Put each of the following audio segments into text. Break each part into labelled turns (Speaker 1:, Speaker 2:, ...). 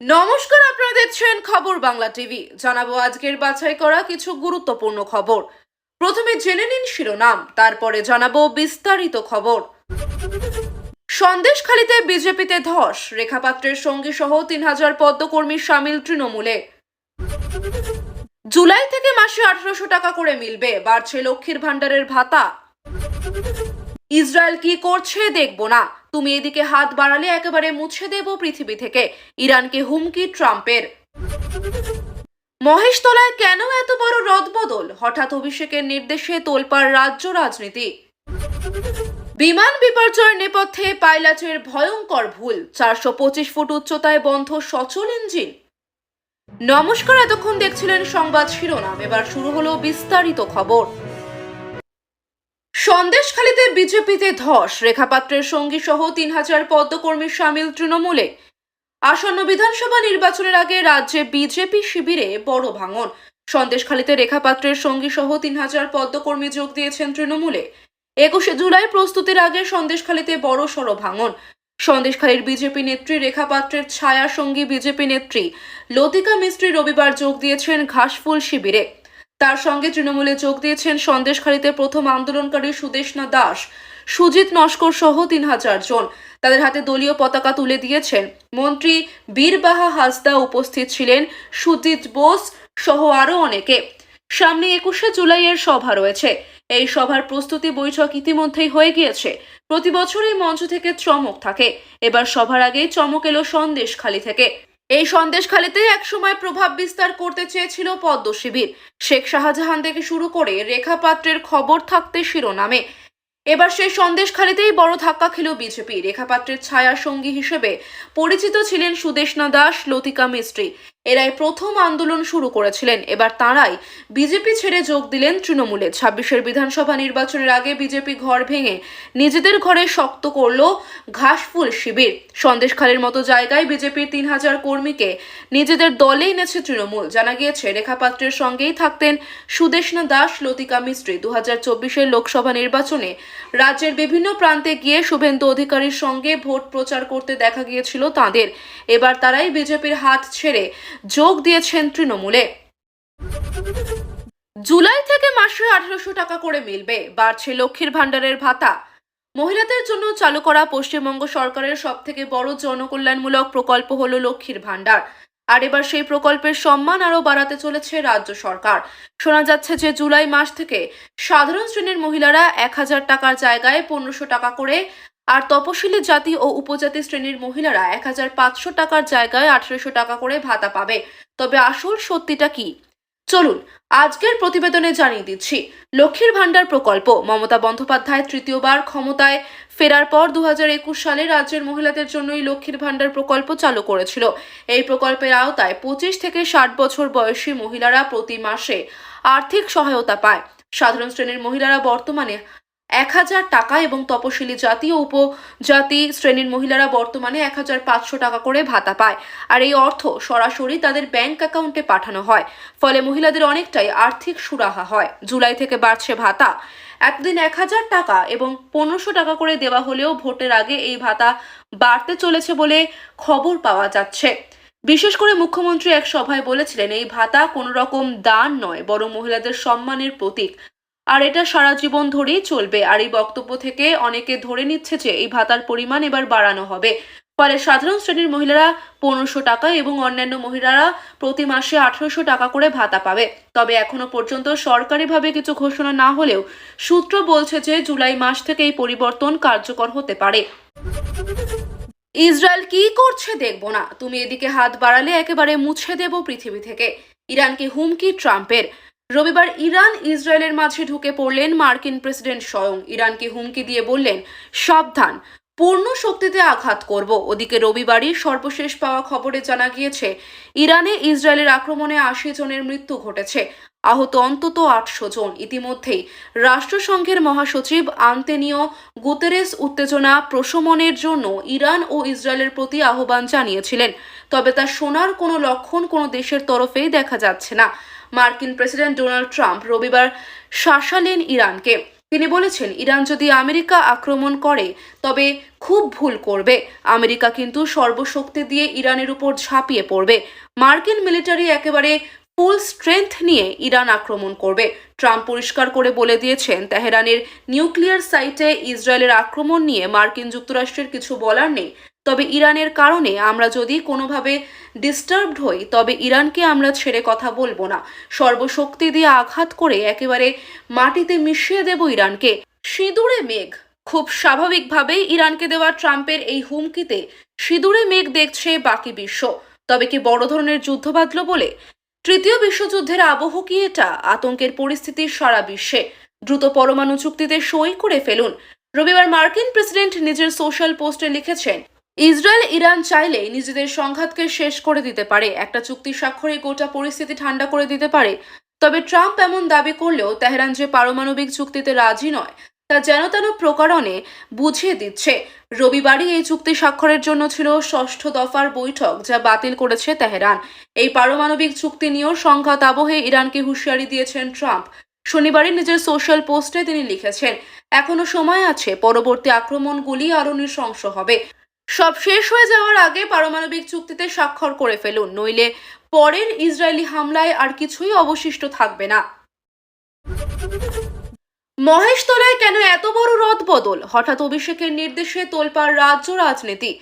Speaker 1: নমস্কার, আপনারা দেখছেন খবর বাংলা টিভি। জানাব আজকের বাছাই করা কিছু গুরুত্বপূর্ণ খবর। প্রথমে জেনে নিন শিরোনাম, তারপরে জানাব বিস্তারিত খবর। সন্দেশখালীতে বিজেপিতে ধস, রেখাপাত্রের সঙ্গী সহ তিন হাজার পদ্মকর্মী সামিল তৃণমূলে। জুলাই থেকে মাসে আঠারোশো টাকা করে মিলবে, বাড়ছে লক্ষ্মীর ভাণ্ডারের ভাতা। ইসরায়েল কি করছে দেখব না। তুমি এদিকে হাত বাড়ালে একেবারে মুছে দেব পৃথিবী থেকে। ইরানকে হুমকি ট্রাম্পের। মহেশতলায় কেন এত বড় রদবদল? হঠাৎ অভিষেকের নির্দেশে তোলপাড় রাজ্য রাজনীতি। বিমান বিপর্যয়ের নেপথ্যে পাইলটের ভয়ঙ্কর ভুল। চারশো পঁচিশ ফুট উচ্চতায় বন্ধ সচল ইঞ্জিন। নমস্কার, এতক্ষণ দেখছিলেন সংবাদ শিরোনাম। এবার শুরু হলো বিস্তারিত খবর। সন্দেশখালীতে বিজেপিতে ধস। রেখাপাত্রের সঙ্গী সহ তিন হাজার পদ্মকর্মী সামিল তৃণমূলে। আসন্ন বিধানসভা নির্বাচনের আগে রাজ্যে বিজেপি শিবিরে বড় ভাঙন। সন্দেশখালীতে রেখাপাত্রের সঙ্গী সহ তিন হাজার পদ্মকর্মী যোগ দিয়েছেন তৃণমূলে। একুশে জুলাই প্রস্তুতির আগে সন্দেশখালীতে বড় সড় ভাঙন। সন্দেশখালীর বিজেপি নেত্রী রেখা পাত্রের ছায়া সঙ্গী বিজেপি নেত্রী লতিকা মিস্ত্রি রবিবার যোগ দিয়েছেন ঘাসফুল শিবিরে। তার সঙ্গে তৃণমূলে যোগ দিয়েছেন সন্দেশখালীতে প্রথম আন্দোলনকারী সুদেশনা দাস, সুজিত নস্কর সহ তিন হাজার জন। তাদের হাতে দলীয় পতাকা তুলে দিয়েছেন মন্ত্রী বীরবাহা হাসদা উপস্থিত ছিলেন, সুজিত বোস সহ আরও অনেকে। সামনে একুশে জুলাইয়ের সভা রয়েছে। এই সভার প্রস্তুতি বৈঠক ইতিমধ্যেই হয়ে গিয়েছে। প্রতি বছর এই মঞ্চ থেকে চমক থাকে। এবার সভার আগেই চমক এলো সন্দেশখালী থেকে। এই সন্দেশখালীতে একসময় প্রভাব বিস্তার করতে চেয়েছিল পদ্ম শিবির। শেখ শাহজাহান থেকে শুরু করে রেখা পাত্রের খবর থাকতে শিরোনামে। এবার সেই সন্দেশখালিতেই বড় ধাক্কা খেল বিজেপি। রেখাপাত্রের ছায়া সঙ্গী হিসেবে পরিচিত ছিলেন সুদেশনা দাস, লতিকা মিস্ত্রি। এরাই প্রথম আন্দোলন শুরু করেছিলেন। এবার তাঁরাই বিজেপি ছেড়ে যোগ দিলেন তৃণমূলে। ছাব্বিশের বিধানসভা নির্বাচনের আগে বিজেপি ঘর ভেঙে নিজেদের ঘরে শক্ত করল ঘাসফুল শিবির। সন্দেশখালীর মতো জায়গায় বিজেপির তিন হাজার কর্মীকে নিজেদের দলে এনেছে তৃণমূল। জানা গিয়েছে রেখাপাত্রের সঙ্গেই থাকতেন সুদেশনা দাস, লতিকা মিস্ত্রি। দু হাজার চব্বিশের লোকসভা নির্বাচনে রাজ্যের বিভিন্ন প্রান্তে গিয়ে শুভেন্দু অধিকারীর সঙ্গে ভোট প্রচার করতে দেখা গিয়েছিল তাঁদের। এবার তারাই বিজেপির হাত ছেড়ে যোগ দিয়েছেন তৃণমূলে। জুলাই থেকে মাসে আঠারোশো টাকা করে মিলবে, বাড়ছে লক্ষ্মীর ভাণ্ডারের ভাতা। মহিলাদের জন্য চালু করা পশ্চিমবঙ্গ সরকারের সব থেকে বড় জনকল্যাণমূলক প্রকল্প হল লক্ষ্মীর ভাণ্ডার। আর এবার সেই প্রকল্পের সম্মান আরও বাড়াতে চলেছে রাজ্য সরকার। শোনা যাচ্ছে যে জুলাই মাস থেকে সাধারণ শ্রেণির মহিলারা এক হাজার টাকার জায়গায় পনেরোশো টাকা করে আর তপশিলি জাতি ও উপজাতি শ্রেণির মহিলারা এক হাজার পাঁচশো টাকার জায়গায় আঠারোশো টাকা করে ভাতা পাবে। তবে আসল সত্যিটা কি? চলুন, আজকের প্রতিবেদনে জানিয়ে দিচ্ছি। লক্ষ্মীর ভাণ্ডার প্রকল্প, মমতা বন্দ্যোপাধ্যায় তৃতীয়বার ক্ষমতায় ফেরার পর দু হাজার একুশ সালে রাজ্যের মহিলাদের জন্যই লক্ষ্মীর ভাণ্ডার প্রকল্প চালু করেছিল। এই প্রকল্পের আওতায় পঁচিশ থেকে ষাট বছর বয়সী মহিলারা প্রতি মাসে আর্থিক সহায়তা পায়। সাধারণ শ্রেণির মহিলারা বর্তমানে এক হাজার টাকা এবং তপশিলি জাতি ও উপজাতি শ্রেণির মহিলারা বর্তমানে এক হাজার পাঁচশো টাকা করে ভাতা পায়। আর এই অর্থ সরাসরি তাদের ব্যাংক অ্যাকাউন্টে পাঠানো হয়। ফলে মহিলাদের অনেকটাই আর্থিক সুরাহা হয়। জুলাই থেকে বাড়ছে ভাতা। একদিন এক হাজার টাকা এবং পনেরোশো টাকা করে দেওয়া হলেও ভোটের আগে এই ভাতা বাড়তে চলেছে বলে খবর পাওয়া যাচ্ছে। বিশেষ করে মুখ্যমন্ত্রী এক সভায় বলেছিলেন, এই ভাতা কোনো রকম দান নয়, বরং মহিলাদের সম্মানের প্রতীক। আর এটা সারা জীবন ধরেই চলবে। আর এই বক্তব্য থেকে অনেকে ধরে নিচ্ছে যে এই ভাতার পরিমাণ এবার বাড়ানো হবে। ফলে সাধারণ শ্রেণির মহিলারা পনেরোশো টাকা এবং অন্যান্য মহিলারা প্রতি মাসে আঠারোশো টাকা করে ভাতা পাবে। তবে এখনও পর্যন্ত সরকারিভাবে কিছু ঘোষণা না হলেও সূত্র বলছে যে জুলাই মাস থেকে এই পরিবর্তন কার্যকর হতে পারে। ইসরায়েল কি করছে দেখব না। তুমি এদিকে হাত বাড়ালে একেবারে মুছে দেব পৃথিবী থেকে। ইরানকে হুমকি ট্রাম্পের? রবিবার ইরান ইসরায়েলের মাঝে ঢুকে পড়লেন মার্কিন প্রেসিডেন্ট স্বয়ং। ইরানকে হুমকি দিয়ে বললেন, সাবধান, পূর্ণ শক্তিতে আঘাত করব। ওদিকে রবিবারই সর্বশেষ পাওয়া খবরে জানা গিয়েছে, ইরানে ইসরায়েলের আক্রমণে আশি জনের মৃত্যু ঘটেছে। আহত অন্তত আটশো জন। ইতিমধ্যেই রাষ্ট্রসংঘের মহাসচিব আন্তেনিও গুতেরেস উত্তেজনা প্রশমনের জন্য ইরান ও ইসরায়েলের প্রতি আহ্বান জানিয়েছিলেন। তবে তা শোনার কোনো লক্ষণ কোনো দেশের তরফেই দেখা যাচ্ছে না। মার্কিন প্রেসিডেন্ট ডোনাল্ড ট্রাম্প রবিবার শাসালেন ইরানকে। তিনি বলেছেন, ইরান যদি আমেরিকা আক্রমণ করে, তবে খুব ভুল করবে। আমেরিকা কিন্তু সর্বশক্তি দিয়ে ইরানের উপর ঝাঁপিয়ে পড়বে। মার্কিন মিলিটারি একেবারে ফুল স্ট্রেংথ নিয়ে ইরান আক্রমণ করবে। ট্রাম্প পরিষ্কার করে বলে দিয়েছেন, তেহরানের নিউক্লিয়ার সাইটে ইসরায়েলের আক্রমণ নিয়ে মার্কিন যুক্তরাষ্ট্রের কিছু বলার নেই। তবে ইরানের কারণে আমরা যদি কোনোভাবে ডিস্টার্বড হই, তবে ইরানকে আমরা ছেড়ে কথা বলব না। সর্বশক্তি দিয়ে আঘাত করে একেবারে মাটিতে মিশিয়ে দেব ইরানকে। সিঁদুরে মেঘ। খুব স্বাভাবিকভাবেই ইরানকে দেওয়া ট্রাম্পের এই হুমকিতে সিঁদুরে মেঘ দেখছে বাকি বিশ্ব। তবে কি বড় ধরনের যুদ্ধ বাঁধল বলে? তৃতীয় বিশ্বযুদ্ধের আবহ কি এটা? আতঙ্কের পরিস্থিতি সারা বিশ্বে। দ্রুত পরমাণু চুক্তিতে সই করে ফেলুন। রবিবার মার্কিন প্রেসিডেন্ট নিজের সোশ্যাল পোস্টে লিখেছেন ইসরায়েল, ইরান চাইলে নিজেদের সংঘাতকে শেষ করে দিতে পারে। একটা চুক্তি স্বাক্ষরে গোটা পরিস্থিতি ঠান্ডা করে দিতে পারে। তবে ট্রাম্প এমন দাবি করলেও তেহরান যে পারমাণবিক চুক্তিতে রাজি নয়, তা যেন তেন প্রকারণে বুঝিয়ে দিচ্ছে। রবিবারই এই চুক্তি স্বাক্ষরের জন্য ছিল ষষ্ঠ দফার বৈঠক, যা বাতিল করেছে তেহরান। এই পারমাণবিক চুক্তি নিয়েও সংঘাত আবহে ইরানকে হুঁশিয়ারি দিয়েছেন ট্রাম্প। শনিবারই নিজের সোশ্যাল পোস্টে তিনি লিখেছেন, এখনও সময় আছে, পরবর্তী আক্রমণগুলি আরও নৃশংস হবে। সব শেষ হয়ে যাওয়ার আগে পারমাণবিক চুক্তিতে স্বাক্ষর করে ফেলুন, নইলে পরের ইসরায়েলি হামলায় আর কিছুই অবশিষ্ট থাকবে না। মহেশতলায় কেন এত বড় রদ বদল? হঠাৎ অভিষেকের নির্দেশে তোলপাড় রাজ্য রাজনীতি।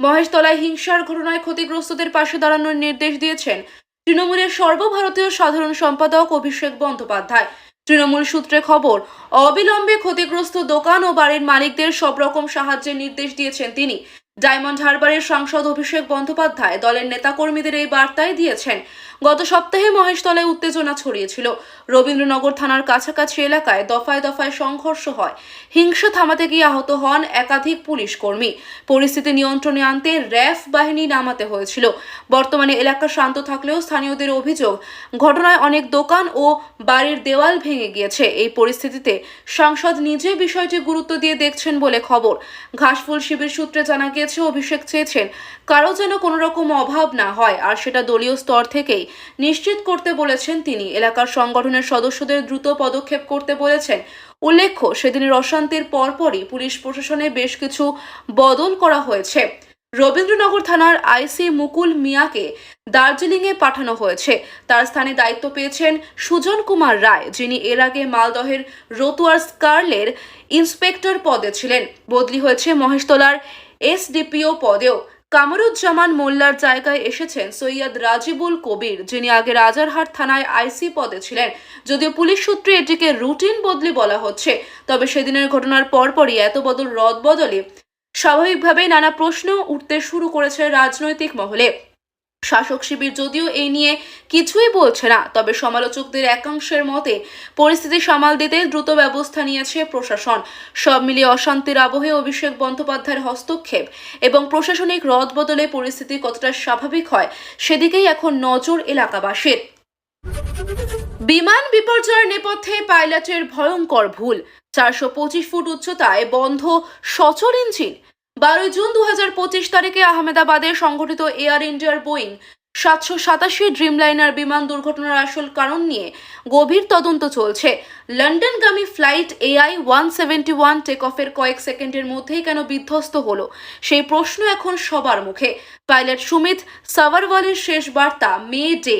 Speaker 1: মহেশতলায় হিংসার ঘটনায় ক্ষতিগ্রস্তদের পাশে দাঁড়ানোর নির্দেশ দিয়েছেন তৃণমূলের সর্বভারতীয় সাধারণ সম্পাদক অভিষেক বন্দ্যোপাধ্যায়। তৃণমূল সূত্রে খবর, অবিলম্বে ক্ষতিগ্রস্ত দোকান ও বাড়ির মালিকদের সব রকম সাহায্যের নির্দেশ দিয়েছেন তিনি। ডায়মন্ড হারবারের সাংসদ অভিষেক বন্দ্যোপাধ্যায় দলের নেতাকর্মীদের এই বার্তাই দিয়েছেন, গত সপ্তাহে মহেশতলায় উত্তেজনা ছড়িয়েছিল। রবীন্দ্রনগর থানার কাছাকাছি এলাকায় দফায় দফায় সংঘর্ষ হয়। হিংসা থামাতে গিয়ে আহত হন একাধিক পুলিশ কর্মী। পরিস্থিতি নিয়ন্ত্রণে আনতে র্যাফ বাহিনী নামাতে হয়েছিল। বর্তমানে এলাকা শান্ত থাকলেও স্থানীয়দের অভিযোগ, ঘটনায় অনেক দোকান ও বাড়ির দেওয়াল ভেঙে গিয়েছে। এই পরিস্থিতিতে সাংসদ নিজে বিষয়টি গুরুত্ব দিয়ে দেখছেন বলে খবর। ঘাসফুল শিবির সূত্রে জানা গিয়েছে অভিষেক চেয়েছেন, কারও যেন কোনো রকম অভাব না হয়, আর সেটা দলীয় স্তর থেকেই নিশ্চিত করতে বলেছেন তিনি। এলাকার সংগঠনের সদস্যদের দ্রুত পদক্ষেপ করতে বলেছেন। উল্লেখ্য, সেদিনের অশান্তির পরপরই পুলিশ প্রশাসনে বেশ কিছু বদল করা হয়েছে। রবীন্দ্রনগর থানার আইসি মুকুল মিয়াকে দার্জিলিংয়ে পাঠানো হয়েছে। তার স্থানে দায়িত্ব পেয়েছেন সুজন কুমার রায়, যিনি এর আগে মালদহের রতুয়ার স্কার্লের ইন্সপেক্টর পদে ছিলেন। বদলি হয়েছে মহেশতলার এসডিপিও পদেও কামরুজ্জামান মোল্লার জায়গায় এসেছেন সৈয়দ রাজিবুল কবির, যিনি আগে রাজারহাট থানায় আইসি পদে ছিলেন। যদিও পুলিশ সূত্রে এটিকে রুটিন বদলি বলা হচ্ছে, তবে সেদিনের ঘটনার পরপরই এত বদল রদ বদলে স্বাভাবিকভাবেই নানা প্রশ্ন উঠতে শুরু করেছে রাজনৈতিক মহলে। শাসক শিবির যদিও এই নিয়ে কিছুই বলছে না, তবে সমালোচকদের একাংশের মতে পরিস্থিতি সামাল দিতে দ্রুত ব্যবস্থা নিয়েছে প্রশাসন। সব মিলিয়ে অশান্তির আবহে অভিষেক বন্দ্যোপাধ্যায়ের হস্তক্ষেপ এবং প্রশাসনিক রদ বদলে পরিস্থিতি কতটা স্বাভাবিক হয় সেদিকেই এখন নজর এলাকাবাসীর। বিমান বিপর্যয়ের নেপথ্যে পাইলটের ভয়ঙ্কর ভুল। চারশো পঁচিশ ফুট উচ্চতায় বন্ধ সচল ইঞ্জিন। বারোই জুন দু হাজার পঁচিশ তারিখে আহমেদাবাদে সংঘটিত এয়ার ইন্ডিয়ার বোয়িং সাতশো সাতাশি ড্রিমলাইনার বিমান দুর্ঘটনার আসল কারণ নিয়ে গভীর তদন্ত চলছে। লন্ডনগামী flight AI one seventy one take অফের কয়েক সেকেন্ডের মধ্যেই কেন বিধ্বস্ত হলো, সেই প্রশ্ন এখন সবার মুখে। পাইলট সুমিত সাভারওয়ালের শেষ বার্তা মে ডে।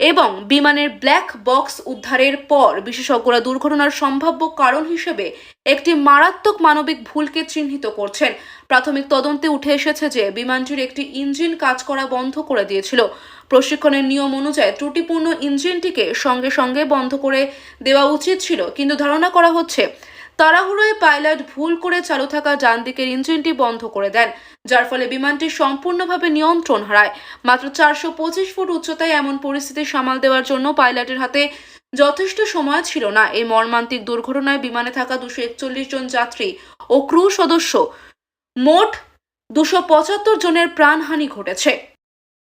Speaker 1: এবং বিমানের ব্ল্যাক বক্স উদ্ধারের পর বিশেষজ্ঞরা দুর্ঘটনার সম্ভাব্য কারণ হিসেবে একটি মারাত্মক মানবিক ভুলকে চিহ্নিত করছেন। প্রাথমিক তদন্তে উঠে এসেছে যে বিমানটির একটি ইঞ্জিন কাজ করা বন্ধ করে দিয়েছিল। প্রশিক্ষণের নিয়ম অনুযায়ী ত্রুটিপূর্ণ ইঞ্জিনটিকে সঙ্গে সঙ্গে বন্ধ করে দেওয়া উচিত ছিল, কিন্তু ধারণা করা হচ্ছে তাড়াহুড়োয় পাইলট ভুল করে চালু থাকা ডান দিকের ইঞ্জিনটি বন্ধ করে দেন, যার ফলে বিমানটি সম্পূর্ণভাবে নিয়ন্ত্রণ হারায়। মাত্র চারশো পঁচিশ ফুট উচ্চতায় এমন পরিস্থিতি সামাল দেওয়ার জন্য পাইলটের হাতে যথেষ্ট সময় ছিল না। এই মর্মান্তিক দুর্ঘটনায় বিমানে থাকা দুশো একচল্লিশ জন যাত্রী ও ক্রু সদস্য মোট দুশো পঁচাত্তর জনের প্রাণহানি ঘটেছে।